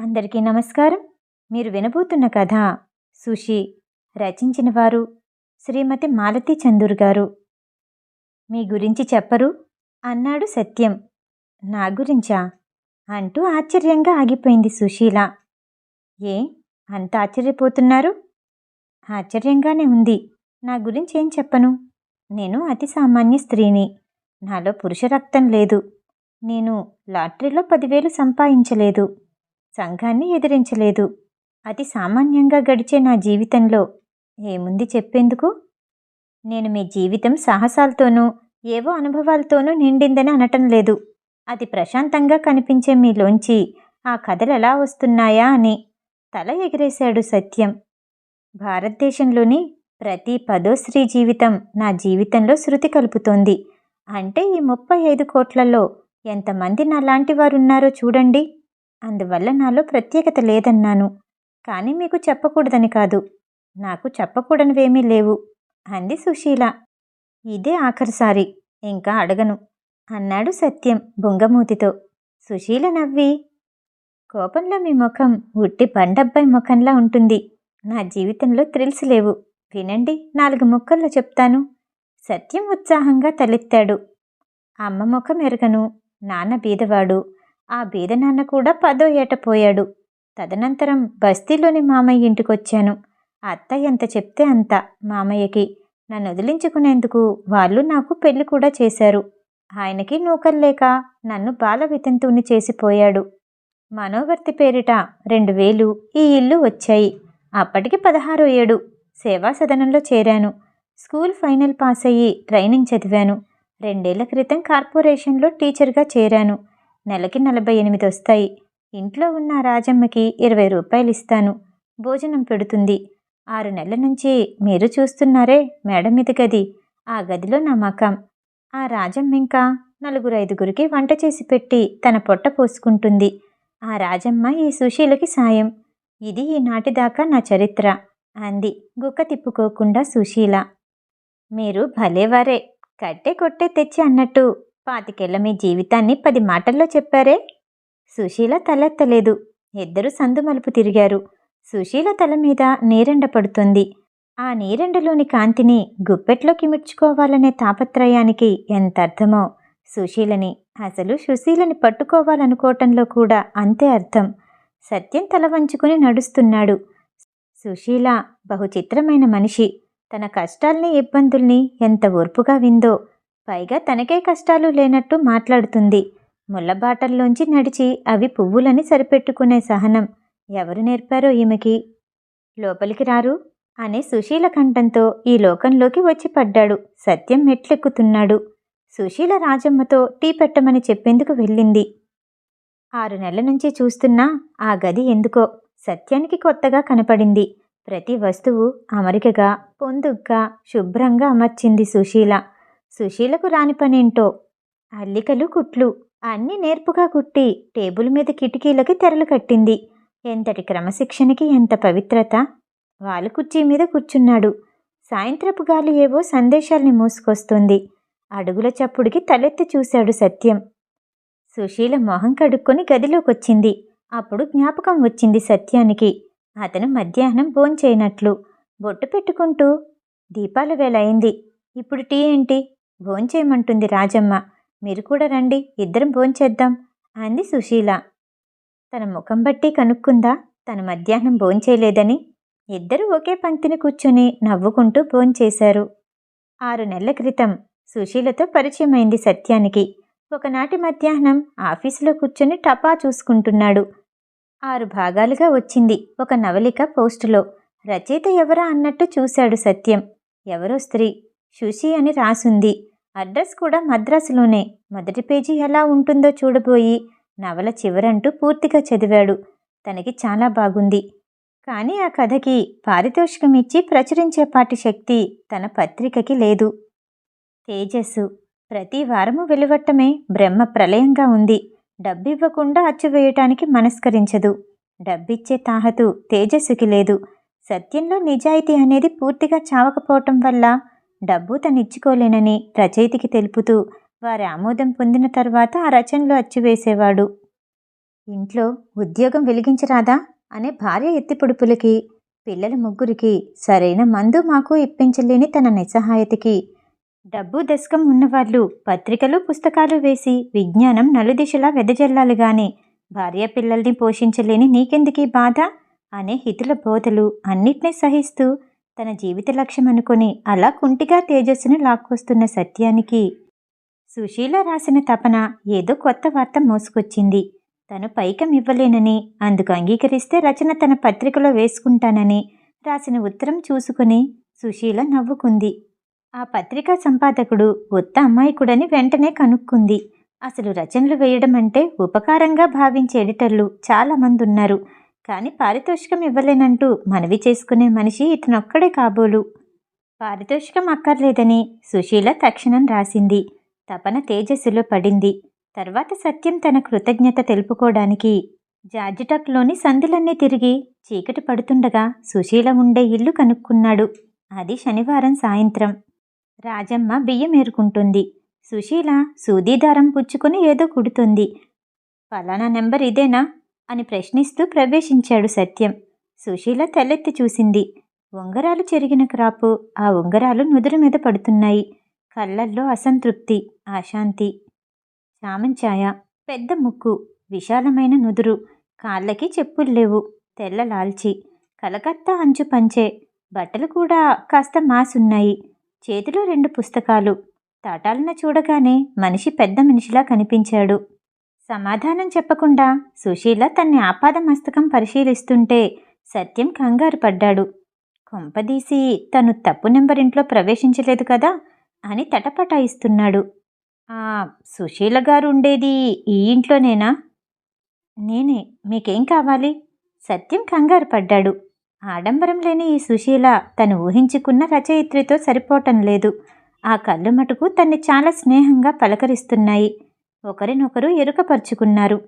అందరికీ నమస్కారం. మీరు వినబోతున్న కథ సుషి రచించిన వారు శ్రీమతి మాలతి చందూర్ గారు. మీ గురించి చెప్పరు అన్నాడు సత్యం. నా గురించా? అంటూ ఆశ్చర్యంగా ఆగిపోయింది సుశీల. ఏ? అంత ఆశ్చర్యపోతున్నారు? ఆశ్చర్యంగానే ఉంది. నా గురించి ఏం చెప్పను? నేను అతి సామాన్య స్త్రీని. నాలో పురుష రక్తం లేదు. నేను లాటరీలో పదివేలు సంపాదించలేదు. సంఘాన్ని ఎదిరించలేదు. అతి సామాన్యంగా గడిచే నా జీవితంలో. ఏముంది చెప్పేందుకు? నేను మీ జీవితం సాహసాలతోనూ ఏవో అనుభవాలతోనూ నిండిందని అనటం లేదు. అది ప్రశాంతంగా కనిపించే మీలోంచి ఆ కథలు ఎలా వస్తున్నాయా అని తల ఎగిరేశాడు సత్యం. భారతదేశంలోని ప్రతి పదో స్త్రీ జీవితం నా జీవితంలో శృతి కలుపుతోంది. అంటే ఈ ముప్పై ఐదు కోట్లలో ఎంతమంది నాలాంటి వారు ఉన్నారో చూడండి. అందువల్ల నాలో ప్రత్యేకత లేదన్నాను. కానీ మీకు చెప్పకూడదని కాదు. నాకు చెప్పకూడనివేమీ లేవు. అంది సుశీల. ఇదే ఆఖరిసారి. ఇంకా అడగను. అన్నాడు సత్యం బుంగమూతితో. సుశీల నవ్వి. కోపంలో మీ ముఖం ఉట్టి బండబ్బాయి ముఖంలా ఉంటుంది. నా జీవితంలో థ్రిల్స్ లేవు. వినండి నాలుగు ముక్కల్లో చెప్తాను. సత్యం ఉత్సాహంగా తలెత్తాడు. అమ్మ ముఖం ఎరగను. నాన్న బీదవాడు. ఆ బీద నాన్న కూడా పదో ఏట పోయాడు. తదనంతరం బస్తీలోని మామయ్య ఇంటికొచ్చాను. అత్త ఎంత చెప్తే అంత మామయ్యకి. నన్ను వదిలించుకునేందుకు వాళ్ళు నాకు పెళ్ళి కూడా చేశారు. ఆయనకి నూకల్లేక నన్ను బాల వితంతువుని చేసిపోయాడు మనోవర్తి పేరిట రెండు వేలు ఈ ఇల్లు వచ్చాయి. అప్పటికి పదహారు ఏడు. సేవా సదనంలో చేరాను. స్కూల్ ఫైనల్ పాస్ అయ్యి ట్రైనింగ్ చదివాను. రెండేళ్ళ క్రితం కార్పొరేషన్లో టీచర్గా చేరాను. నెలకి నలభై ఎనిమిది వస్తాయి. ఇంట్లో ఉన్న రాజమ్మకి ఇరవై రూపాయలు ఇస్తాను. భోజనం పెడుతుంది. ఆరు నెలల నుంచి మీరు చూస్తున్నారే మేడ ఇది గది. ఆ గదిలో నా మకాం. ఆ రాజమ్మ ఇంకా నలుగురు ఐదుగురికి వంట చేసి పెట్టి తన పొట్ట పోసుకుంటుంది. ఆ రాజమ్మ ఈ సుశీలకి సాయం. ఇది ఈనాటిదాకా నా చరిత్ర అంది గుక్క తిప్పుకోకుండా సుశీల. మీరు భలేవారే కట్టే కొట్టే తెచ్చి అన్నట్టు పాతికేళ్ళ మీ జీవితాన్ని పది మాటల్లో చెప్పారే? సుశీల తలెత్తలేదు. ఇద్దరు సందు మలుపు తిరిగారు. సుశీల తల మీద నీరెండ పడుతుంది. ఆ నీరెండలోని కాంతిని గుప్పెట్లో కిమిడ్చుకోవాలనే తాపత్రయానికి ఎంత అర్థమో సుశీలని అసలు సుశీలని పట్టుకోవాలనుకోవటంలో కూడా అంతే అర్థం. సత్యం తల వంచుకుని నడుస్తున్నాడు. సుశీల బహుచిత్రమైన మనిషి. తన కష్టాల్ని ఇబ్బందుల్ని ఎంత ఓర్పుగా విందో పైగా తనకే కష్టాలు లేనట్టు మాట్లాడుతుంది. ముళ్ళబాటల్లోంచి నడిచి అవి పువ్వులని సరిపెట్టుకునే సహనం ఎవరు నేర్పారో ఈమెకి? లోపలికి రారు అనే సుశీల కంఠంతో ఈ లోకంలోకి వచ్చి పడ్డాడు. సత్యం మెట్లెక్కుతున్నాడు. సుశీల రాజమ్మతో టీ పెట్టమని చెప్పేందుకు వెళ్ళింది. ఆరు నెలల నుంచి చూస్తున్నా ఆ గది ఎందుకో సత్యానికి కొత్తగా కనపడింది. ప్రతి వస్తువు అమరికగా పొందుగ్గా శుభ్రంగా అమర్చింది సుశీల. సుశీలకు రాని పనేంటో? అల్లికలు కుట్లు అన్నీ నేర్పుగా కుట్టి టేబుల్ మీద కిటికీలకి తెరలు కట్టింది. ఎంతటి క్రమశిక్షణకి ఎంత పవిత్రత? వాలు కుర్చీ మీద కూర్చున్నాడు. సాయంత్రపు గాలి ఏవో సందేశాల్ని మూసుకొస్తుంది. అడుగుల చప్పుడికి తలెత్తి చూశాడు సత్యం. సుశీల మొహం కడుక్కొని గదిలోకొచ్చింది. అప్పుడు జ్ఞాపకం వచ్చింది సత్యానికి. అతను మధ్యాహ్నం భోంచేయనట్లు. బొట్టు పెట్టుకుంటూ దీపాల వేళ అయింది. ఇప్పుడు టీ ఏంటి? భోంచేయమంటుంది రాజమ్మ. మీరు కూడా రండి ఇద్దరం భోంచేద్దాం అంది సుశీల. తన ముఖం బట్టి కనుక్కుందా తన మధ్యాహ్నం భోంచేయలేదని. ఇద్దరు ఒకే పంక్తిని కూర్చొని నవ్వుకుంటూ భోంచేశారు. ఆరు నెలల క్రితం సుశీలతో పరిచయమైంది సత్యానికి. ఒకనాటి మధ్యాహ్నం ఆఫీసులో కూర్చొని టపా చూసుకుంటున్నాడు. ఆరు భాగాలుగా వచ్చింది ఒక నవలిక పోస్టులో. రచయిత ఎవరా అన్నట్టు చూశాడు సత్యం. ఎవరో స్త్రీ శుషి అని రాసుంది. అడ్రస్ కూడా మద్రాసులోనే. మొదటి పేజీ ఎలా ఉంటుందో చూడబోయి నవల చివరంటూ పూర్తిగా చదివాడు. తనకి చాలా బాగుంది. కానీ ఆ కథకి పారితోషికం ఇచ్చి ప్రచురించేపాటి శక్తి తన పత్రికకి లేదు. తేజస్సు. ప్రతి వారము వెలువట్టమే బ్రహ్మ ప్రళయంగా ఉంది. డబ్బివ్వకుండా అచ్చువేయటానికి మనస్కరించదు. డబ్బిచ్చే తాహతు తేజస్సుకి లేదు. సత్యంలో నిజాయితీ అనేది పూర్తిగా చావకపోవటం వల్ల డబ్బు తనిచ్చుకోలేనని రచయితకి తెలుపుతూ వారి ఆమోదం పొందిన తర్వాత ఆ రచనలు అచ్చివేసేవాడు. ఇంట్లో ఉద్యోగం వెలిగించరాదా? అనే భార్య ఎత్తిపొడుపులకి పిల్లల ముగ్గురికి సరైన మందు మాకు ఇప్పించలేని తన నిస్సహాయతకి డబ్బు దశకం ఉన్నవాళ్ళు పత్రికలు పుస్తకాలు వేసి విజ్ఞానం నలుదిశలా వెదజల్లాలి గాని భార్య పిల్లల్ని పోషించలేని నీకెందుకీ బాధ? అనే హితుల బోధలు అన్నిటినీ సహిస్తూ తన జీవిత లక్ష్యం అనుకొని అలా కుంటిగా తేజస్సును లాక్కొస్తున్న సత్యానికి సుశీల రాసిన తపన ఏదో కొత్త వార్త మోసుకొచ్చింది. తను పైకం ఇవ్వలేనని అందుకు అంగీకరిస్తే రచన తన పత్రికలో వేసుకుంటానని రాసిన ఉత్తరం చూసుకుని సుశీల నవ్వుకుంది. ఆ పత్రికా సంపాదకుడు ఉత్త అమ్మాయికుడని వెంటనే కనుక్కుంది. అసలు రచనలు వేయడం అంటే ఉపకారంగా భావించే ఎడిటర్లు చాలామంది ఉన్నారు కానీ పారితోషికం ఇవ్వలేనంటూ మనవి చేసుకునే మనిషి ఇతనొక్కడే కాబోలు. పారితోషికం అక్కర్లేదని సుశీల తక్షణం రాసింది. తపన తేజస్సులో పడింది. తర్వాత సత్యం తన కృతజ్ఞత తెలుపుకోవడానికి జార్జిటక్లోని సందులన్నీ తిరిగి చీకటి పడుతుండగా సుశీల ఉండే ఇల్లు కనుక్కున్నాడు. అది శనివారం సాయంత్రం. రాజమ్మ బియ్యం ఏరుకుంటుంది. సుశీల సూదీదారం పుచ్చుకొని ఏదో కుడుతుంది. ఫలానా నెంబర్ ఇదేనా? అని ప్రశ్నిస్తూ ప్రవేశించాడు సత్యం. సుశీల తెల్లెత్తి చూసింది. ఉంగరాలు చెరిగిన క్రాపు ఆ ఉంగరాలు నుదురు మీద పడుతున్నాయి. కళ్ళల్లో అసంతృప్తి అశాంతి చామంచాయ పెద్ద ముక్కు విశాలమైన నుదురు. కాళ్ళకి చెప్పులు లేవు. తెల్ల లాల్చి. కలకత్తా అంచు పంచే. బట్టలు కూడా కాస్త మాసున్నాయి. చేతిలో రెండు పుస్తకాలు. తాటాలన చూడగానే మనిషి పెద్ద మనిషిలా కనిపించాడు. సమాధానం చెప్పకుండా సుశీల తన్ని ఆపాద మస్తకం పరిశీలిస్తుంటే సత్యం కంగారు పడ్డాడు. కొంపదీసి తను తప్పు నెంబర్ ఇంట్లో ప్రవేశించలేదు కదా అని తటపటాయిస్తున్నాడు. ఆ సుశీల గారు ఉండేది ఈ ఇంట్లోనేనా? నేనే మీకేం కావాలి? సత్యం కంగారు పడ్డాడు. ఆడంబరం లేని ఈ సుశీల తను ఊహించుకున్న రచయిత్రితో సరిపోవటం లేదు. ఆ కళ్ళు మటుకు తన్ని చాలా స్నేహంగా పలకరిస్తున్నాయి. ఒకరినొకరు ఎరుకపరుచుకున్నారు.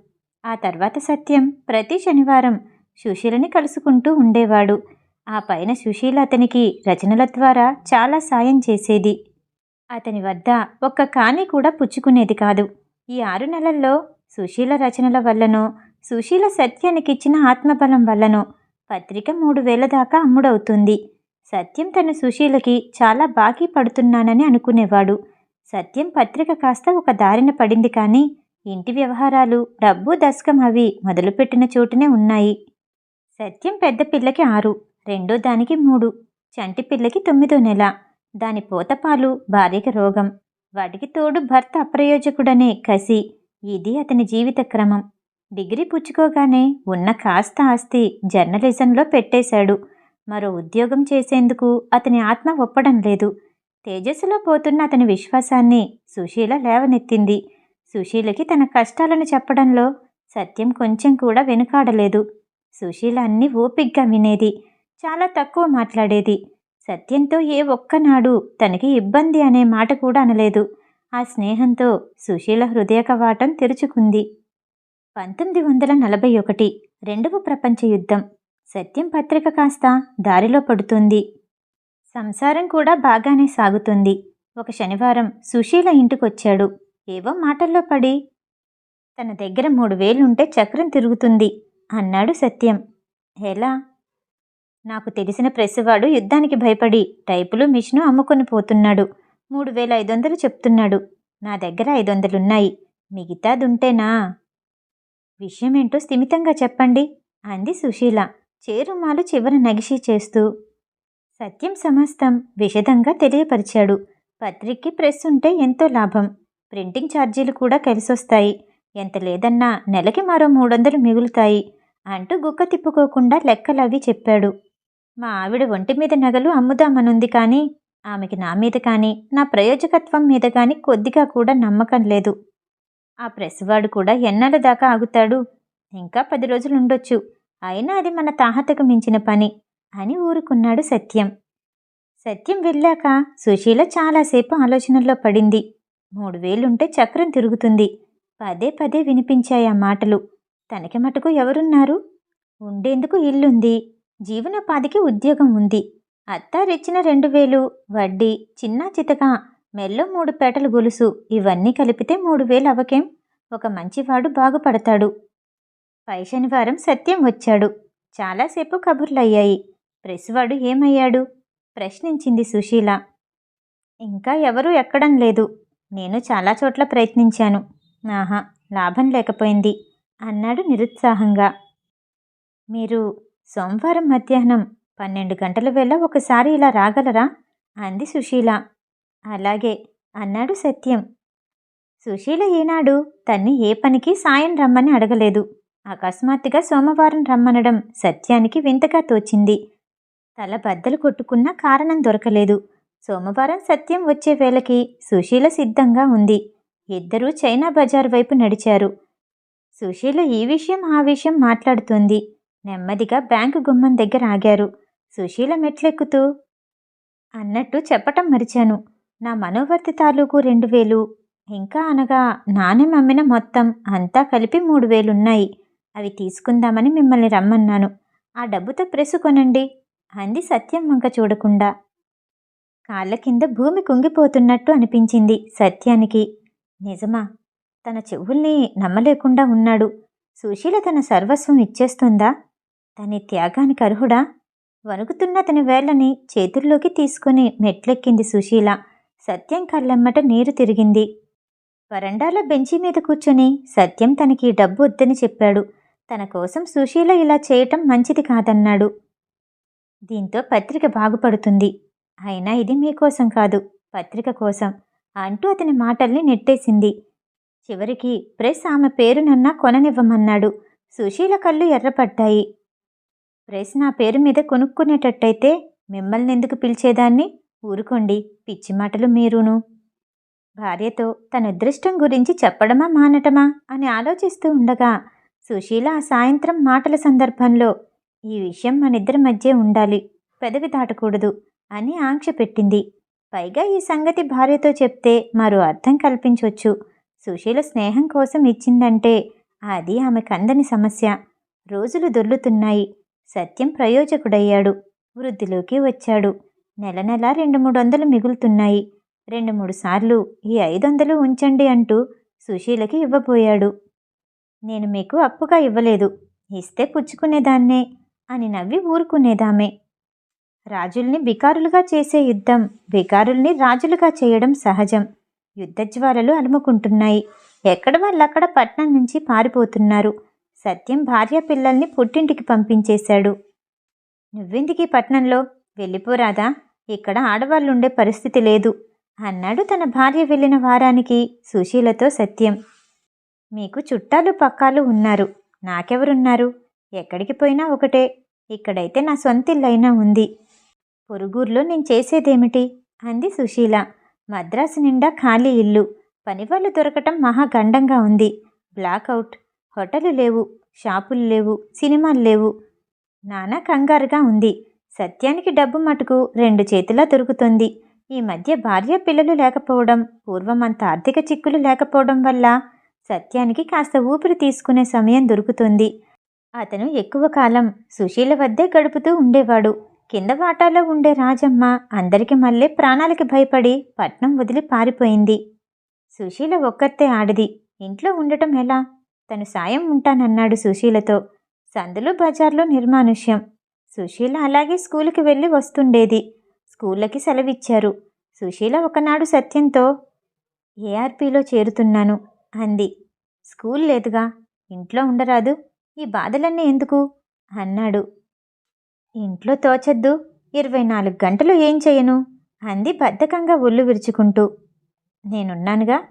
ఆ తర్వాత సత్యం ప్రతి శనివారం సుశీలని కలుసుకుంటూ ఉండేవాడు. ఆ పైన సుశీల అతనికి రచనల ద్వారా చాలా సాయం చేసేది. అతని వద్ద ఒక్క కాని కూడా పుచ్చుకునేది కాదు. ఈ ఆరు నెలల్లో సుశీల రచనల వల్లనో సుశీల సత్యానికిచ్చిన ఆత్మబలం వల్లనో పత్రిక మూడు వేల దాకా అమ్ముడవుతుంది. సత్యం తన సుశీలకి చాలా బాకీ పడుతున్నానని అనుకునేవాడు. సత్యం పత్రిక కాస్త ఒక దారిన పడింది కానీ ఇంటి వ్యవహారాలు డబ్బు దశకం అవి మొదలుపెట్టిన చోటునే ఉన్నాయి. సత్యం పెద్ద పిల్లకి ఆరు రెండో దానికి మూడు చంటి పిల్లకి తొమ్మిదో నెల. దాని పోతపాలు భార్యకి రోగం. వాటికి తోడు భర్త అప్రయోజకుడనే కసి. ఇది అతని జీవిత క్రమం. డిగ్రీ పుచ్చుకోగానే ఉన్న కాస్త ఆస్తి జర్నలిజంలో పెట్టేశాడు. మరో ఉద్యోగం చేసేందుకు అతని ఆత్మ ఒప్పడం లేదు. తేజస్సులో పోతున్న అతని విశ్వాసాన్ని సుశీల లేవనెత్తింది. సుశీలకి తన కష్టాలను చెప్పడంలో సత్యం కొంచెం కూడా వెనుకాడలేదు. సుశీల అన్ని ఓపిగ్గా వినేది చాలా తక్కువ మాట్లాడేది. సత్యంతో ఏ ఒక్కనాడు తనకి ఇబ్బంది అనే మాట కూడా అనలేదు. ఆ స్నేహంతో సుశీల హృదయ కవాటం తెరుచుకుంది. పంతొమ్మిది వందల నలభై ఒకటి రెండవ ప్రపంచ యుద్ధం. సత్యం పత్రిక కాస్త దారిలో పడుతుంది. సంసారం కూడా బాగానే సాగుతుంది. ఒక శనివారం సుశీల ఇంటికొచ్చాడు. ఏవో మాటల్లో పడి తన దగ్గర మూడు వేలుంటే చక్రం తిరుగుతుంది అన్నాడు సత్యం. ఎలా? నాకు తెలిసిన ప్రెస్వాడు యుద్ధానికి భయపడి టైపులు మిషను అమ్ముకొని పోతున్నాడు. మూడు వేల ఐదు వందలు చెప్తున్నాడు. నా దగ్గర ఐదు వందలున్నాయి. మిగతాదుంటేనా? విషయమేంటో స్థిమితంగా చెప్పండి అంది సుశీల. చేరుమాలు చివర నగిషి చేస్తూ సత్యం సమస్తం విషదంగా తెలియపరిచాడు. పత్రికకి ప్రెస్ ఉంటే ఎంతో లాభం. ప్రింటింగ్ ఛార్జీలు కూడా కలిసొస్తాయి. ఎంత లేదన్నా నెలకి మరో మూడొందలు మిగులుతాయి అంటూ గుక్క తిప్పుకోకుండా లెక్కలవి చెప్పాడు. మా ఆవిడ ఒంటి మీద నగలు అమ్ముదామనుంది కానీ ఆమెకి నా మీద కానీ నా ప్రయోజకత్వం మీద కానీ కొద్దిగా కూడా నమ్మకం లేదు. ఆ ప్రెస్వాడు కూడా ఎన్నాళ్ళ దాకా ఆగుతాడు? ఇంకా పది రోజులుండొచ్చు. అయినా అది మన తాహతకు మించిన పని. అని ఊరుకున్నాడు సత్యం. సత్యం వెళ్ళాక సుశీల చాలాసేపు ఆలోచనల్లో పడింది. మూడు వేలుంటే చక్రం తిరుగుతుంది. పదే పదే వినిపించాయి ఆ మాటలు. తనకి మటుకు ఎవరున్నారు? ఉండేందుకు ఇల్లుంది. జీవనోపాధికి ఉద్యోగం ఉంది. అత్తారిచ్చిన రెండు వేలు వడ్డీ చిన్నా చితక మెల్లో మూడు పేటలు గొలుసు ఇవన్నీ కలిపితే మూడు వేలు అవకేం? ఒక మంచివాడు బాగుపడతాడు. పై శనివారం సత్యం వచ్చాడు. చాలాసేపు కబుర్లయ్యాయి. ప్రెస్వాడు ఏమయ్యాడు? ప్రశ్నించింది సుశీల. ఇంకా ఎవరూ ఎక్కడం లేదు. నేను చాలా చోట్ల ప్రయత్నించాను. ఆహా లాభం లేకపోయింది అన్నాడు నిరుత్సాహంగా. మీరు సోమవారం మధ్యాహ్నం పన్నెండు గంటల వేళ ఒకసారి ఇలా రాగలరా? అంది సుశీల. అలాగే అన్నాడు సత్యం. సుశీల ఈనాడు తన్ని ఏ పనికి సాయం రమ్మని అడగలేదు. అకస్మాత్తుగా సోమవారం రమ్మనడం సత్యానికి వింతగా తోచింది. తల బద్దలు కొట్టుకున్న కారణం దొరకలేదు. సోమవారం సత్యం వచ్చే వేళకి సుశీల సిద్ధంగా ఉంది. ఇద్దరూ చైనా బజార్ వైపు నడిచారు. సుశీల ఈ విషయం ఆ విషయం మాట్లాడుతోంది. నెమ్మదిగా బ్యాంకు గుమ్మం దగ్గర ఆగారు. సుశీల మెట్లెక్కుతూ అన్నట్టు చెప్పటం మరిచాను. నా మనోవర్తి తాలూకు రెండు వేలు. ఇంకా అనగా నాణెం అమ్మిన మొత్తం అంతా కలిపి మూడు వేలున్నాయి. అవి తీసుకుందామని మిమ్మల్ని రమ్మన్నాను. ఆ డబ్బుతో ప్రెసు కొనండి. అంది సత్యం వంక చూడకుండా. కాళ్ళ కింద భూమి కుంగిపోతున్నట్టు అనిపించింది సత్యానికి. నిజమా? తన చెవుల్ని నమ్మలేకుండా ఉన్నాడు. సుశీల తన సర్వస్వం ఇచ్చేస్తుందా? తని త్యాగానికి అర్హుడా? వణుకుతున్న తన వేళ్ళని చేతుల్లోకి తీసుకుని మెట్లెక్కింది సుశీల. సత్యం కళ్ళెమ్మట నీరు తిరిగింది. వరండాలో బెంచి మీద కూర్చొని సత్యం తనకి డబ్బు వద్దని చెప్పాడు. తన కోసం సుశీల ఇలా చేయటం మంచిది కాదన్నాడు. దీంతో పత్రిక బాగుపడుతుంది. అయినా ఇది మీకోసం కాదు పత్రిక కోసం అంటూ అతని మాటల్ని నెట్టేసింది. చివరికి ప్రెస్ ఆమె పేరునన్నా కొననివ్వమన్నాడు. సుశీల కళ్ళు ఎర్రపడ్డాయి. ప్రెస్ నా పేరు మీద కొనుక్కునేటట్టయితే మిమ్మల్ని ఎందుకు పిలిచేదాన్ని? ఊరుకోండి పిచ్చి మాటలు మీరును. భార్యతో తన అదృష్టం గురించి చెప్పడమా మానటమా అని ఆలోచిస్తూ ఉండగా సుశీల ఆ సాయంత్రం మాటల సందర్భంలో ఈ విషయం మనిద్దరి మధ్య ఉండాలి. పెదవి దాటకూడదు అని ఆంక్ష పెట్టింది. పైగా ఈ సంగతి భార్యతో చెప్తే మరో అర్థం కల్పించవచ్చు సుశీల స్నేహం కోసం ఇచ్చిందంటే అది ఆమె కందని సమస్య. రోజులు దొర్లుతున్నాయి. సత్యం ప్రయోజకుడయ్యాడు. వృద్ధిలోకి వచ్చాడు. నెల నెల రెండు మూడు వందలు మిగులుతున్నాయి. రెండు మూడు సార్లు ఈ ఐదు వందలు ఉంచండి అంటూ సుశీలకి ఇవ్వబోయాడు. నేను మీకు అప్పుగా ఇవ్వలేదు. ఇస్తే పుచ్చుకునేదాన్నే. అని నవ్వి ఊరుకునేదామే. రాజుల్ని బికారులుగా చేసే యుద్ధం బికారుల్ని రాజులుగా చేయడం సహజం. యుద్ధజ్వాలలు అలుముకుంటున్నాయి. ఎక్కడ వాళ్ళక్కడ పట్నం నుంచి పారిపోతున్నారు. సత్యం భార్య పిల్లల్ని పుట్టింటికి పంపించేశాడు. నువ్వెందుకీ పట్నంలో? వెళ్ళిపోరాదా? ఇక్కడ ఆడవాళ్ళుండే పరిస్థితి లేదు అన్నాడు తన భార్య వెళ్ళిన వారానికి సుశీలతో సత్యం. మీకు చుట్టాలు పక్కాలు ఉన్నారు. నాకెవరున్నారు? ఎక్కడికి పోయినా ఒకటే. ఇక్కడైతే నా సొంత ఇల్లైనా ఉంది. పొరుగుర్లో నేను చేసేదేమిటి? అంది సుశీల. మద్రాసు నిండా ఖాళీ ఇల్లు. పనివాళ్ళు దొరకటం మహాగండంగా ఉంది. బ్లాక్అవుట్ హోటలు లేవు. షాపులు లేవు. సినిమాలు లేవు. నానా కంగారుగా ఉంది. సత్యానికి డబ్బు మటుకు రెండు చేతిలా దొరుకుతుంది. ఈ మధ్య భార్య పిల్లలు లేకపోవడం పూర్వమంత ఆర్థిక చిక్కులు లేకపోవడం వల్ల సత్యానికి కాస్త ఊపిరి తీసుకునే సమయం దొరుకుతుంది. అతను ఎక్కువ కాలం సుశీల వద్దే గడుపుతూ ఉండేవాడు. కింద వాటాలో ఉండే రాజమ్మ అందరికి మళ్ళీ ప్రాణాలకి భయపడి పట్నం వదిలి పారిపోయింది. సుశీల ఒక్కతే ఆడిది. ఇంట్లో ఉండటం ఎలా? తను సాయం ఉంటానన్నాడు సుశీలతో. సందులు బజార్లో నిర్మానుష్యం. సుశీల అలాగే స్కూలుకి వెళ్ళి వస్తుండేది. స్కూళ్ళకి సెలవిచ్చారు. సుశీల ఒకనాడు సత్యంతో ఏఆర్పిలో చేరుతున్నాను అంది. స్కూల్ లేదుగా? ఇంట్లో ఉండరాదు? ఈ బాధలన్నీ ఎందుకు? అన్నాడు. ఇంట్లో తోచద్దు. ఇరవై నాలుగు గంటలు ఏం చేయను? అంది బద్ధకంగా ఒళ్ళు విరుచుకుంటూ. నేనున్నానుగా?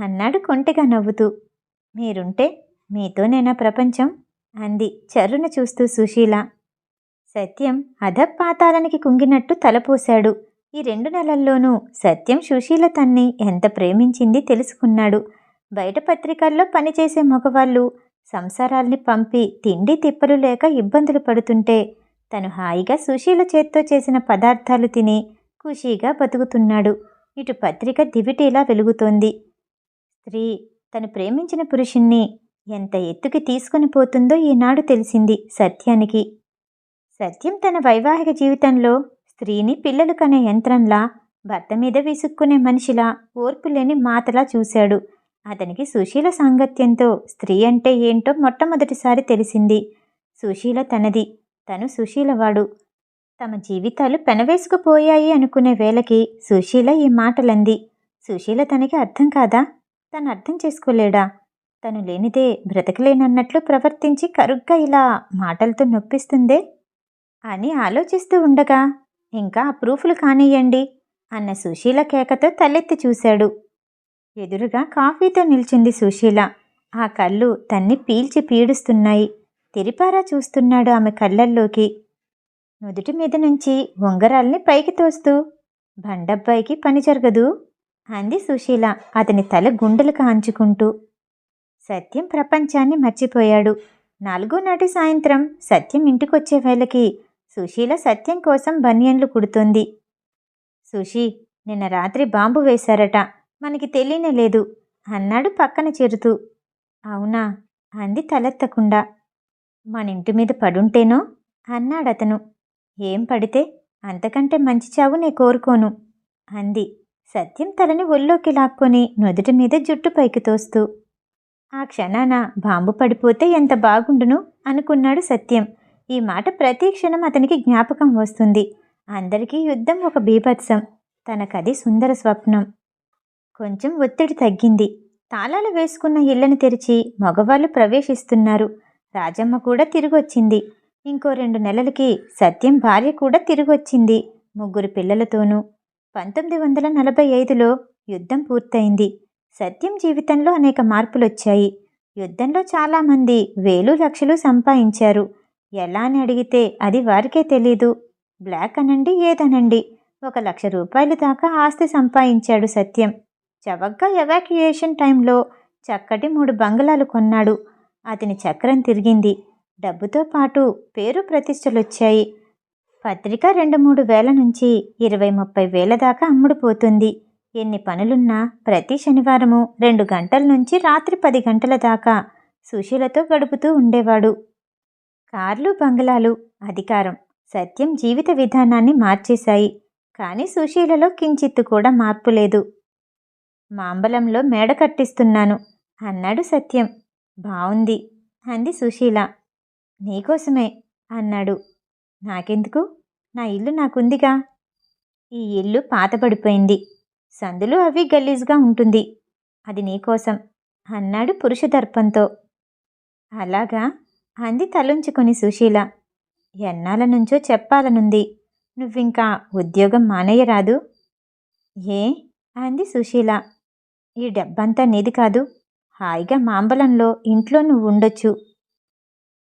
అన్నాడు కొంటెగా నవ్వుతూ. మీరుంటే మీతోనేనా ప్రపంచం? అంది చర్రున చూస్తూ సుశీల. సత్యం అధపాతాలనికి కుంగినట్టు తలపోశాడు. ఈ రెండు నెలల్లోనూ సత్యం సుశీల తన్ని ఎంత ప్రేమించింది తెలుసుకున్నాడు. బయట పత్రికల్లో పనిచేసే మగవాళ్ళు సంసారాల్ని పంపి తిండి తిప్పలు లేక ఇబ్బందులు పడుతుంటే తను హాయిగా సుశీల చేత్తో చేసిన పదార్థాలు తిని ఖుషీగా బతుకుతున్నాడు. ఇటు పత్రిక దివిటీలా వెలుగుతోంది. స్త్రీ తను ప్రేమించిన పురుషుణ్ణి ఎంత ఎత్తుకి తీసుకుని పోతుందో ఈనాడు తెలిసింది సత్యానికి. సత్యం తన వైవాహిక జీవితంలో స్త్రీని పిల్లలు కనే యంత్రంలా భర్త మీద విసుక్కునే మనిషిలా ఓర్పు లేని మాతలా చూశాడు. అతనికి సుశీల సాంగత్యంతో స్త్రీ అంటే ఏంటో మొట్టమొదటిసారి తెలిసింది. సుశీల తనది. తను సుశీలవాడు. తమ జీవితాలు పెనవేసుకుపోయాయి అనుకునే వేళకి సుశీల ఈ మాటలంది. సుశీల తనకి అర్థం కాదా? తను అర్థం చేసుకోలేడా? తను లేనిదే బ్రతకలేనన్నట్లు ప్రవర్తించి కరుగ్గా ఇలా మాటలతో నొప్పిస్తుందే? అని ఆలోచిస్తూ ఉండగా ఇంకా ఆ ప్రూఫ్లు కానియ్యండి అన్న సుశీల కేకతో తలెత్తి చూశాడు. ఎదురుగా కాఫీతో నిల్చుంది సుశీల. ఆ కళ్ళు తన్ని పీల్చి పీడుస్తున్నాయి. తిరిపారా చూస్తున్నాడు ఆమె కళ్ళల్లోకి. నుదుటి మీద నుంచి ఉంగరాల్ని పైకి తోస్తూ బండబ్బాయికి పని జరగదు అంది సుశీల అతని తల గుండెలు కాంచుకుంటూ సత్యం ప్రపంచాన్ని మర్చిపోయాడు. నాలుగో నాటి సాయంత్రం సత్యం ఇంటికొచ్చే వేళకి సుశీల సత్యం కోసం బనియన్లు కుడుతోంది. సుషి నిన్న రాత్రి బాంబు వేశారట. మనకి తెలియనే లేదు. అన్నాడు పక్కన చేరుతూ. అవునా? అంది తలెత్తకుండా. మన ఇంటి మీద పడుంటేనో? అన్నాడతను. ఏం పడితే? అంతకంటే మంచి చావు నే కోరుకోను. అంది. సత్యం తలని ఒళ్ళోకి లాక్కొని నుదుటి మీద జుట్టు పైకి తోస్తూ. ఆ క్షణాన బాంబు పడిపోతే ఎంత బాగుండును? అనుకున్నాడు సత్యం. ఈ మాట ప్రతి క్షణం అతనికి జ్ఞాపకం వస్తుంది. అందరికీ యుద్ధం ఒక బీభత్సం. తనకది సుందర స్వప్నం. కొంచెం ఒత్తిడి తగ్గింది. తాళాలు వేసుకున్న ఇళ్ళను తెరిచి మగవాళ్ళు ప్రవేశిస్తున్నారు. రాజమ్మ కూడా తిరిగొచ్చింది. ఇంకో రెండు నెలలకి సత్యం భార్య కూడా తిరిగొచ్చింది ముగ్గురు పిల్లలతోనూ. పంతొమ్మిది వందల నలభై ఐదులో యుద్ధం పూర్తయింది. సత్యం జీవితంలో అనేక మార్పులొచ్చాయి. యుద్ధంలో చాలామంది వేలు లక్షలు సంపాదించారు. ఎలా అని అడిగితే అది వారికే తెలీదు. బ్లాక్ అనండి ఏదనండి. ఒక లక్ష రూపాయల దాకా ఆస్తి సంపాదించాడు సత్యం. చవగ్గా ఎవాక్యుయేషన్ టైంలో చక్కటి మూడు బంగళాలు కొన్నాడు. అతని చక్రం తిరిగింది. డబ్బుతో పాటు పేరు ప్రతిష్టలొచ్చాయి. పత్రిక రెండు మూడు వేల నుంచి ఇరవై ముప్పై వేల దాకా అమ్ముడుపోతుంది. ఎన్ని పనులున్నా ప్రతి శనివారము రెండు గంటల నుంచి రాత్రి పది గంటల దాకా సుశీలతో గడుపుతూ ఉండేవాడు. కార్లు బంగ్లాలు అధికారం సత్యం జీవిత విధానాన్ని మార్చేశాయి. కానీ సుశీలలో కించిత్తు కూడా మార్పు లేదు. మాంబలంలో మేడ కట్టిస్తున్నాను. అన్నాడు సత్యం. బావుంది అంది సుశీల. నీకోసమే అన్నాడు. నాకెందుకు? నా ఇల్లు నాకుందిగా. ఈ ఇల్లు పాతపడిపోయింది. సందులు అవి గలీజ్గా ఉంటుంది. అది నీకోసం అన్నాడు పురుష దర్పంతో. అలాగా అంది తలుంచుకొని సుశీల. ఎన్నాల నుంచో చెప్పాలనుంది. నువ్వింకా ఉద్యోగం మానేయరాదు? ఏ? అంది సుశీల. ఈ డబ్బంతా నీది కాదు. హాయిగా మాంబలంలో ఇంట్లో నువ్వు ఉండొచ్చు.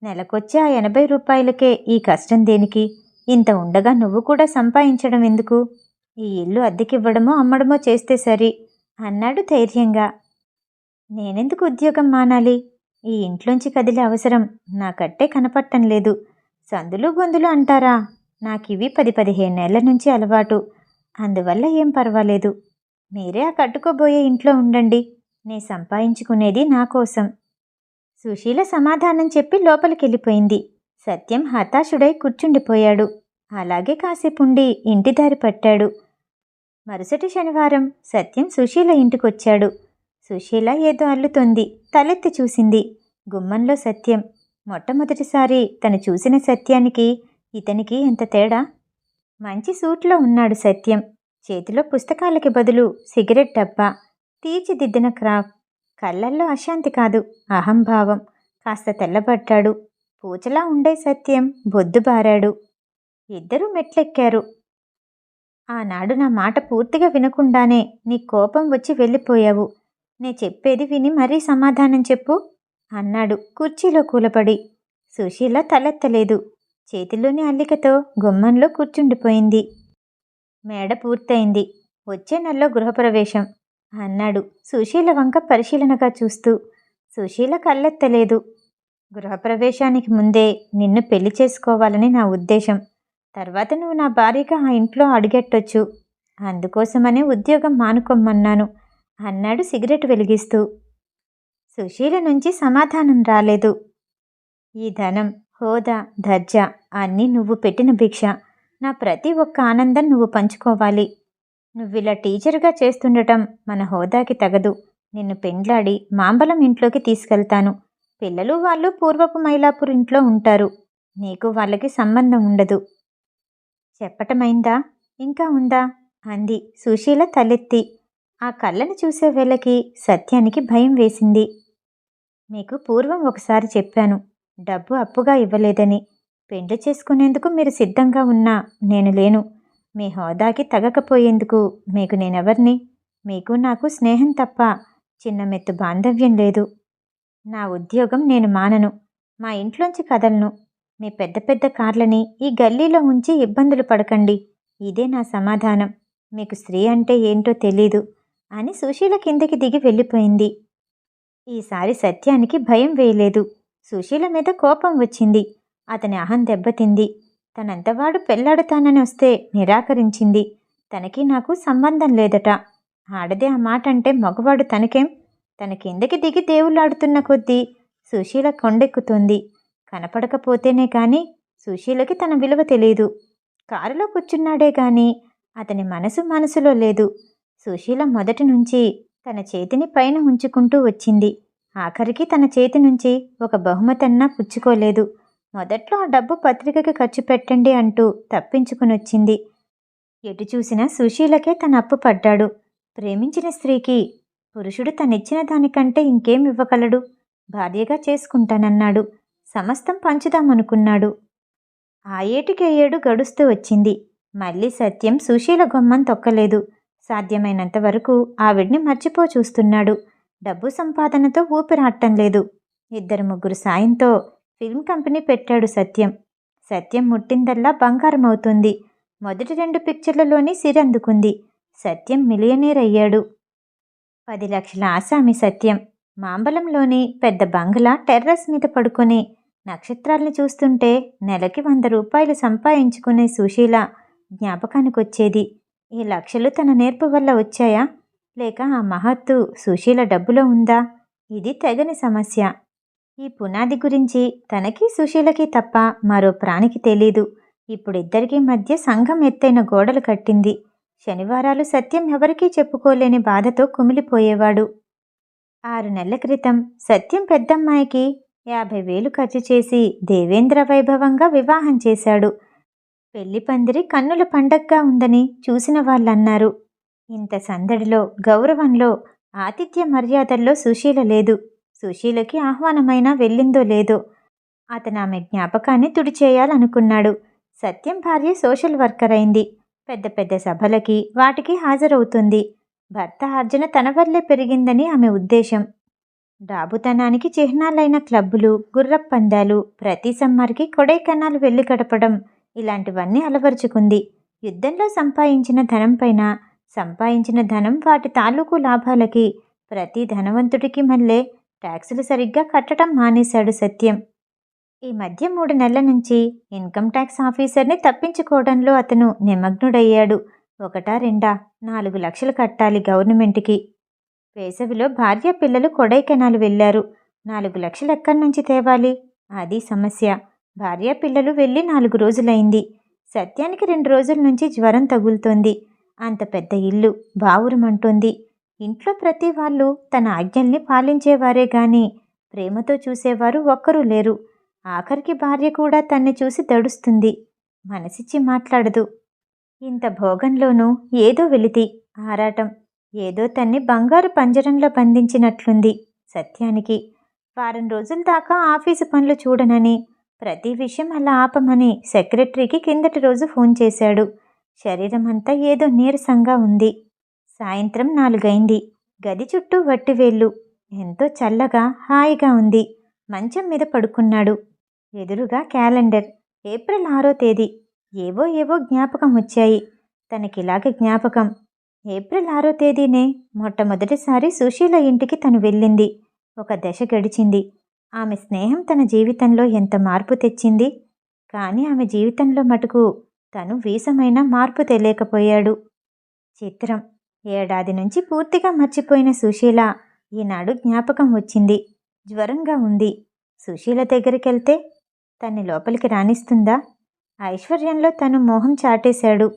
నెలకొచ్చే ఆ ఎనభై రూపాయలకే ఈ కష్టం దేనికి? ఇంత ఉండగా నువ్వు కూడా సంపాదించడం ఎందుకు? ఈ ఇల్లు అద్దెకివ్వడమో అమ్మడమో చేస్తే సరి అన్నాడు ధైర్యంగా. నేనెందుకు ఉద్యోగం మానాలి? ఈ ఇంట్లోంచి కదిలే అవసరం నాకట్టే కనపట్టం లేదు. సందులు గొందులు అంటారా? నాకివి పది పదిహేను నెలల నుంచి అలవాటు. అందువల్ల ఏం పర్వాలేదు. మీరే ఆ కట్టుకోబోయే ఇంట్లో ఉండండి. నే సంపాదించుకునేది నా కోసం. సుశీల సమాధానం చెప్పి లోపలికెళ్ళిపోయింది. సత్యం హతాశుడై కూర్చుండిపోయాడు. అలాగే కాసేపుండి ఇంటి దారి పట్టాడు. మరుసటి శనివారం సత్యం సుశీల ఇంటికొచ్చాడు. సుశీల ఏదో అల్లుతోంది. తలెత్తి చూసింది. గుమ్మంలో సత్యం. మొట్టమొదటిసారి తను చూసిన సత్యానికి ఇతనికి ఎంత తేడా? మంచి సూట్లో ఉన్నాడు సత్యం. చేతిలో పుస్తకాలకి బదులు సిగరెట్ డబ్బా తీర్చిదిద్దిన క్రాఫ్. కళ్ళల్లో అశాంతి కాదు అహంభావం. కాస్త తెల్లబడ్డాడు. పూచలా ఉండే సత్యం బొద్దుబారాడు ఇద్దరూ మెట్లెక్కారు. ఆనాడు నా మాట పూర్తిగా వినకుండానే నీ కోపం వచ్చి వెళ్ళిపోయావు. నే చెప్పేది విని మరీ సమాధానం చెప్పు అన్నాడు కుర్చీలో కూలపడి. సుశీల తలెత్తలేదు. చేతిలోని అల్లికతో గుమ్మంలో కూర్చుండిపోయింది. మేడ పూర్తయింది. వచ్చే నెలలో గృహప్రవేశం అన్నాడు సుశీల వంక పరిశీలనగా చూస్తూ. సుశీల కళ్ళెత్తలేదు. గృహప్రవేశానికి ముందే నిన్ను పెళ్ళి చేసుకోవాలని నా ఉద్దేశం. తర్వాత నువ్వు నా భార్యగా ఆ ఇంట్లో అడుగెట్టొచ్చు. అందుకోసమనే ఉద్యోగం మానుకోమన్నాను అన్నాడు సిగరెట్ వెలిగిస్తూ. సుశీల నుంచి సమాధానం రాలేదు. ఈ ధనం హోదా దర్జా అన్నీ నువ్వు పెట్టిన భిక్ష. నా ప్రతి ఒక్క ఆనందం నువ్వు పంచుకోవాలి. నువ్విలా టీచర్గా చేస్తుండటం మన హోదాకి తగదు. నిన్ను పెండ్లాడి మాంబలం ఇంట్లోకి తీసుకెళ్తాను. పిల్లలు వాళ్ళు పూర్వపు మైలాపూర్ ఇంట్లో ఉంటారు. నీకు వాళ్ళకి సంబంధం ఉండదు. చెప్పటమైందా? ఇంకా ఉందా? అంది సుశీల తలెత్తి. ఆ కళ్ళను చూసే వేళకి సత్యానికి భయం వేసింది. మీకు పూర్వం ఒకసారి చెప్పాను. డబ్బు అప్పుగా ఇవ్వలేదని. పెండ్లి చేసుకునేందుకు మీరు సిద్ధంగా ఉన్నా నేను లేను. మీ హోదాకి తగకపోయేందుకు మీకు నేనెవర్ని? మీకు నాకు స్నేహం తప్ప చిన్న మెత్తు బాంధవ్యం లేదు. నా ఉద్యోగం నేను మానను. మా ఇంట్లోంచి కదలను. మీ పెద్ద పెద్ద కార్లని ఈ గల్లీలో ఉంచి ఇబ్బందులు పడకండి. ఇదే నా సమాధానం. మీకు స్త్రీ అంటే ఏంటో తెలీదు అని సుశీల కిందకి దిగి వెళ్ళిపోయింది. ఈసారి సత్యానికి భయం వేయలేదు. సుశీల మీద కోపం వచ్చింది. అతని అహం దెబ్బతింది. తనంతవాడు పెళ్ళాడతానని వస్తే నిరాకరించింది. తనకి నాకు సంబంధం లేదట. ఆడదే ఆ మాట అంటే మగవాడు తనకేం? తన కిందకి దిగి దేవుళ్ళాడుతున్న కొద్దీ సుశీల కొండెక్కుతుంది. కనపడకపోతేనే కానీ సుశీలకి తన విలువ తెలియదు కారులో కూర్చున్నాడే గాని అతని మనసు మనసులో లేదు. సుశీల మొదటి నుంచి తన చేతిని పైన ఉంచుకుంటూ వచ్చింది. ఆఖరికి తన చేతి నుంచి ఒక బహుమతన్నా పుచ్చుకోలేదు. మొదట్లో ఆ డబ్బు పత్రికకి ఖర్చు పెట్టండి అంటూ తప్పించుకుని వచ్చింది ఎటు చూసినా సుశీలకే తన అప్పు పడ్డాడు. ప్రేమించిన స్త్రీకి పురుషుడు తనిచ్చిన దానికంటే ఇంకేం ఇవ్వగలడు? భార్యగా చేసుకుంటానన్నాడు. సమస్తం పంచుదామనుకున్నాడు. ఆ ఏటికి ఏడు గడుస్తూ వచ్చింది. మళ్ళీ సత్యం సుశీల గొమ్మం తొక్కలేదు. సాధ్యమైనంత వరకు ఆవిడ్ని మర్చిపో చూస్తున్నాడు. డబ్బు సంపాదనతో ఊపిరాటం లేదు ఇద్దరు ముగ్గురు సాయంతో ఫిల్మ్ కంపెనీ పెట్టాడు సత్యం. సత్యం ముట్టిందల్లా బంగారం అవుతుంది మొదటి రెండు పిక్చర్లలోని సిరందుకుంది సత్యం మిలియనీర్ అయ్యాడు. పది లక్షల ఆసామి సత్యం. మాంబలంలోని పెద్ద బంగ్లా టెర్రస్ మీద పడుకొని నక్షత్రాల్ని చూస్తుంటే నెలకి వంద రూపాయలు సంపాదించుకునే సుశీల జ్ఞాపకానికొచ్చేది. ఈ లక్షలు తన నేర్పు వల్ల వచ్చాయా? లేక ఆ మహత్తు సుశీల డబ్బులో ఉందా? ఇది తెగని సమస్య. ఈ పునాది గురించి తనకి సుశీలకి తప్ప మరో ప్రాణికి తెలీదు. ఇప్పుడిద్దరికీ మధ్య సంఘం ఎత్తైన గోడలు కట్టింది. శనివారాలు సత్యం ఎవరికీ చెప్పుకోలేని బాధతో కుమిలిపోయేవాడు. ఆరు నెలల క్రితం సత్యం పెద్దమ్మాయికి యాభై వేలు ఖర్చు చేసి దేవేంద్ర వైభవంగా వివాహం చేశాడు. పెళ్ళి పందిరి కన్నుల పండగగా ఉందని చూసిన వాళ్ళన్నారు. ఇంత సందడిలో గౌరవంలో ఆతిథ్య మర్యాదల్లో సుశీల లేదు. సుశీలకి ఆహ్వానమైనా వెళ్ళిందో లేదో అతను ఆమె జ్ఞాపకాన్ని తుడిచేయాలనుకున్నాడు. సత్యం భార్య సోషల్ వర్కర్ అయింది. పెద్ద పెద్ద సభలకి వాటికి హాజరవుతుంది. భర్త అర్జున తన వల్లే పెరిగిందని ఆమె ఉద్దేశం. డాబుతనానికి చిహ్నాలైన క్లబ్బులు గుర్రపందాలు ప్రతి సమ్మర్కి కొడైకెనాల్ వెళ్ళి గడపడం ఇలాంటివన్నీ అలవరుచుకుంది. యుద్ధంలో సంపాదించిన ధనంపైన సంపాదించిన ధనం వాటి తాలూకు లాభాలకి ప్రతి ధనవంతుడికి మళ్ళీ ట్యాక్సులు సరిగ్గా కట్టడం మానేశాడు సత్యం. ఈ మధ్య మూడు నెలల నుంచి ఇన్కమ్ ట్యాక్స్ ఆఫీసర్ని తప్పించుకోవడంలో అతను నిమగ్నుడయ్యాడు. ఒకటా రెండా నాలుగు లక్షలు కట్టాలి గవర్నమెంట్కి. వేసవిలో భార్య పిల్లలు కొడైకెనాల్ వెళ్ళారు. నాలుగు లక్షలు ఎక్కడి నుంచి తేవాలి? అది సమస్య. భార్య పిల్లలు వెళ్ళి నాలుగు రోజులైంది. సత్యానికి రెండు రోజుల నుంచి జ్వరం తగులుతోంది. అంత పెద్ద ఇల్లు బావురమంటుంది. ఇంట్లో ప్రతి వాళ్ళు తన ఆజ్ఞల్ని పాలించేవారే గాని ప్రేమతో చూసేవారు ఒక్కరూ లేరు. ఆఖరికి భార్య కూడా తన్ని చూసి దడుస్తుంది మనసిచ్చి మాట్లాడదు. ఇంత భోగంలోనూ ఏదో వెలితి ఆరాటం ఏదో తన్ని బంగారు పంజరంలో బంధించినట్లుంది సత్యానికి. వారం రోజుల దాకా ఆఫీసు పనులు చూడనని ప్రతి విషయం అలా ఆపమని సెక్రటరీకి కిందటి రోజు ఫోన్ చేశాడు. శరీరం అంతా ఏదో నీరసంగా ఉంది. సాయంత్రం నాలుగైంది. గది చుట్టూ వట్టివేళ్ళు. ఎంతో చల్లగా హాయిగా ఉంది. మంచం మీద పడుకున్నాడు. ఎదురుగా క్యాలెండర్. ఏప్రిల్ ఆరో తేదీ. ఏవో ఏవో జ్ఞాపకం వచ్చాయి. తనకిలాగ జ్ఞాపకం. ఏప్రిల్ ఆరో తేదీనే మొట్టమొదటిసారి సుశీల ఇంటికి తను వెళ్ళింది. ఒక దశ గడిచింది. ఆమె స్నేహం తన జీవితంలో ఎంత మార్పు తెచ్చింది? కానీ ఆమె జీవితంలో మటుకు తను వీసమైన మార్పు తెలియకపోయాడు చిత్రం. ఏడాది నుంచి పూర్తిగా మర్చిపోయిన సుశీల ఈనాడు జ్ఞాపకం వచ్చింది. జ్వరంగా ఉంది. సుశీల దగ్గరికెళ్తే తన్ని లోపలికి రాణిస్తుందా ఐశ్వర్యంలో తను మోహం చాటేశాడు.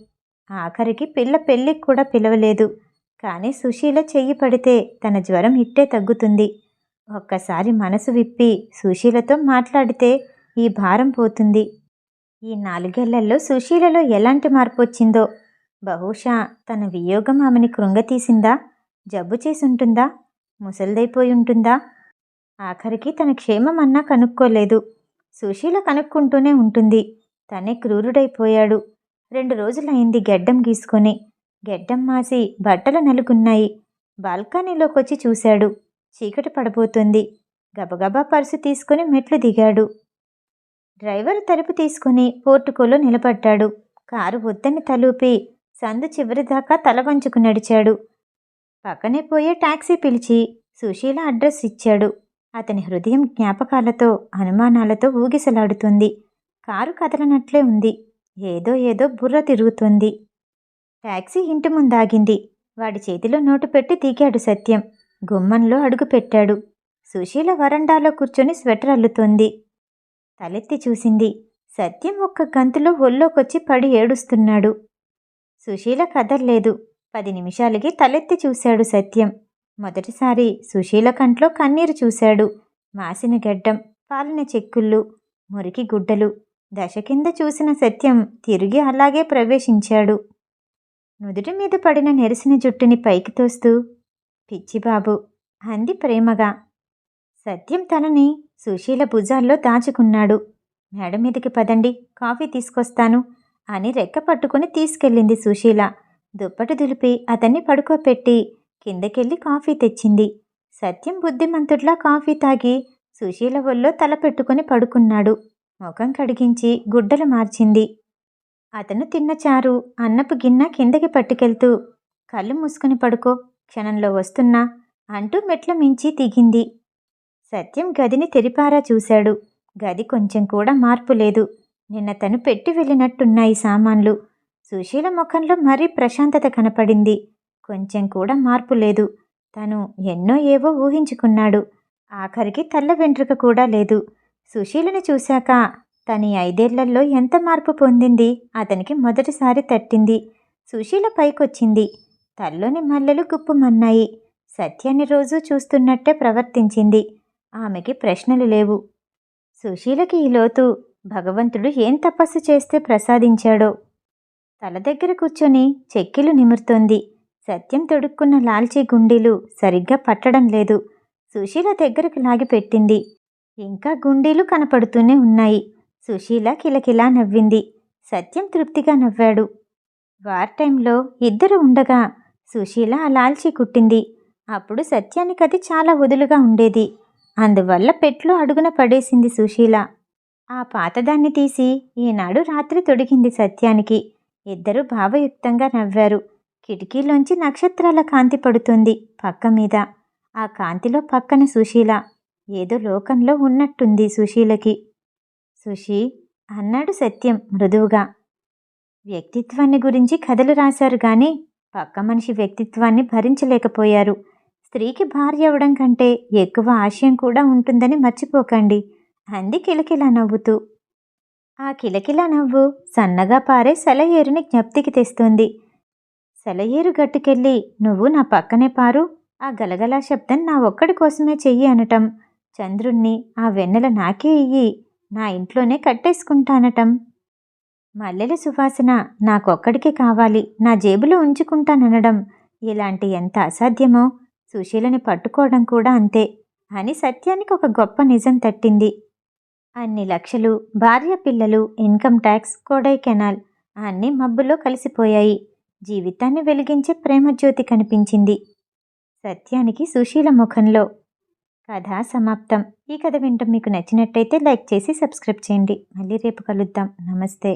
ఆఖరికి పిల్ల పెళ్ళికి కూడా పిలవలేదు. కానీ సుశీల చెయ్యి పడితే తన జ్వరం ఇట్టే తగ్గుతుంది. ఒక్కసారి మనసు విప్పి సుశీలతో మాట్లాడితే ఈ భారం పోతుంది. ఈ నాలుగేళ్ళలో సుశీలలో ఎలాంటి మార్పు వచ్చిందో బహుశా తన వియోగం ఆమెని కృంగతీసిందా? జబ్బు చేసి ఉంటుందా ముసలిదైపోయి ఉంటుందా ఆఖరికి తన క్షేమం అన్నా కనుక్కోలేదు. సుశీల కనుక్కుంటూనే ఉంటుంది. తనే క్రూరుడైపోయాడు. రెండు రోజులైంది గెడ్డం గీసుకొని. గెడ్డం మాసి బట్టలు నలుగున్నాయి. బాల్కనీలోకొచ్చి చూశాడు. చీకటి పడబోతుంది. గబగబా పర్సు తీసుకుని మెట్లు దిగాడు. డ్రైవర్ తలుపు తీసుకుని పోర్టుకోలో నిలబడ్డాడు. కారు వద్దని తలూపి సందు చివరిదాకా తల వంచుకు నడిచాడు. పక్కనే పోయే టాక్సీ పిలిచి సుశీల అడ్రస్ ఇచ్చాడు. అతని హృదయం జ్ఞాపకాలతో అనుమానాలతో ఊగిసలాడుతుంది. కారు కదలనట్లే ఉంది. ఏదో ఏదో బుర్ర తిరుగుతుంది. టాక్సీ ఇంటి ముందాగింది. వాడి చేతిలో నోటు పెట్టి దిగాడు సత్యం. గుమ్మంలో అడుగు పెట్టాడు. సుశీల వరండాలో కూర్చొని స్వెటర్ అల్లుతోంది. తలెత్తి చూసింది. సత్యం ఒక్క గంతులో ఒళ్ళోకొచ్చి పడి ఏడుస్తున్నాడు. సుశీల కదర్లేదు పది నిమిషాలకి తలెత్తి చూశాడు సత్యం. మొదటిసారి సుశీల కంట్లో కన్నీరు చూశాడు. మాసిన గడ్డం పాలిన చెక్కుళ్ళు మురికి గుడ్డలు. దశ కింద చూసిన సత్యం తిరిగి అలాగే ప్రవేశించాడు. నుదుటి మీద పడిన నెరిసిన జుట్టుని పైకి తోస్తూ పిచ్చిబాబు అంది ప్రేమగా. సత్యం తనని సుశీల భుజాల్లో దాచుకున్నాడు. మేడ మీదకి పదండి కాఫీ తీసుకొస్తాను. అని రెక్క పట్టుకుని తీసుకెళ్ళింది సుశీల. దుప్పటి దులిపి అతన్ని పడుకోపెట్టి కిందకెళ్ళి కాఫీ తెచ్చింది. సత్యం బుద్ధిమంతుడ్లా కాఫీ తాగి సుశీల ఒళ్ళో తల పెట్టుకుని పడుకున్నాడు. ముఖం కడిగించి గుడ్డలు మార్చింది. అతను తిన్న చారు అన్నపు గిన్నె కిందకి పట్టుకెళ్తూ కళ్ళు మూసుకుని పడుకో క్షణంలో వస్తున్నా అంటూ మెట్ల మించి దిగింది. సత్యం గదిని తెరిపారా చూశాడు. గది కొంచెం కూడా మార్పు లేదు. నిన్న తను పెట్టి వెళ్ళినట్టున్నాయి సామాన్లు. సుశీల ముఖంలో మరీ ప్రశాంతత కనపడింది. కొంచెం కూడా మార్పు లేదు. తను ఎన్నో ఏవో ఊహించుకున్నాడు. ఆఖరికి తల్ల వెంట్రుక కూడా లేదు. సుశీలని చూశాక తని ఐదేళ్ళలో ఎంత మార్పు పొందింది? అతనికి మొదటిసారి తట్టింది. సుశీల పైకొచ్చింది. తల్లోని మల్లెలు గుప్పుమన్నాయి. సత్యాన్ని రోజూ చూస్తున్నట్టే ప్రవర్తించింది. ఆమెకి ప్రశ్నలు లేవు. సుశీలకి ఈ లోతు భగవంతుడు ఏం తపస్సు చేస్తే ప్రసాదించాడో. తల దగ్గర కూర్చొని చెక్కిలు నిమురుతోంది. సత్యం తొడుక్కున్న లాల్చీ గుండీలు సరిగ్గా పట్టడం లేదు. సుశీల దగ్గరకు లాగి పెట్టింది. ఇంకా గుండీలు కనపడుతూనే ఉన్నాయి. సుశీల కిలకిలా నవ్వింది. సత్యం తృప్తిగా నవ్వాడు. వార్ టైంలో ఇద్దరు ఉండగా సుశీల ఆ లాల్చీ కుట్టింది. అప్పుడు సత్యానికి అది చాలా వదులుగా ఉండేది. అందువల్ల పెట్లో అడుగున పడేసింది సుశీల. ఆ పాతదాన్ని తీసి ఈనాడు రాత్రి తొడిగింది సత్యానికి. ఇద్దరూ భావయుక్తంగా నవ్వారు. కిటికీలోంచి నక్షత్రాల కాంతి పడుతుంది పక్క మీద. ఆ కాంతిలో పక్కన సుశీల. ఏదో లోకంలో ఉన్నట్టుంది సుశీలకి. సుశీ అన్నాడు సత్యం మృదువుగా. వ్యక్తిత్వాన్ని గురించి కథలు రాశారు కానీ పక్క మనిషి వ్యక్తిత్వాన్ని భరించలేకపోయారు. స్త్రీకి భార్య అవ్వడం కంటే ఎక్కువ ఆశయం కూడా ఉంటుందని మర్చిపోకండి. అంది కిలకిలా నవ్వుతూ. ఆ కిలకిలా నవ్వు సన్నగా పారే సెలయేరుని జ్ఞప్తికి తెస్తుంది. సెలయేరు గట్టుకెళ్ళి నువ్వు నా పక్కనే పారు. ఆ గలగలా శబ్దం నా ఒక్కడి కోసమే చెయ్యి అనటం. చంద్రుణ్ణి ఆ వెన్నెల నాకే ఇయ్యి. నా ఇంట్లోనే కట్టేసుకుంటానటం. మల్లెల సువాసన నాకొక్కడికే కావాలి. నా జేబులో ఉంచుకుంటాననడం. ఇలాంటి ఎంత అసాధ్యమో? సుశీలని పట్టుకోవడం కూడా అంతే అని సత్యానికి ఒక గొప్ప నిజం తట్టింది. అన్ని లక్షలు భార్య పిల్లలు ఇన్కమ్ ట్యాక్స్ కొడైకెనాల్ అన్ని అన్నీ మబ్బులో కలిసిపోయాయి. జీవితాన్ని వెలిగించే ప్రేమజ్యోతి కనిపించింది. సత్యానికి సుశీల ముఖంలో. కథ సమాప్తం. ఈ కథ వింటూ మీకు నచ్చినట్టయితే లైక్ చేసి సబ్స్క్రైబ్ చేయండి. మళ్ళీ రేపు కలుద్దాం. నమస్తే.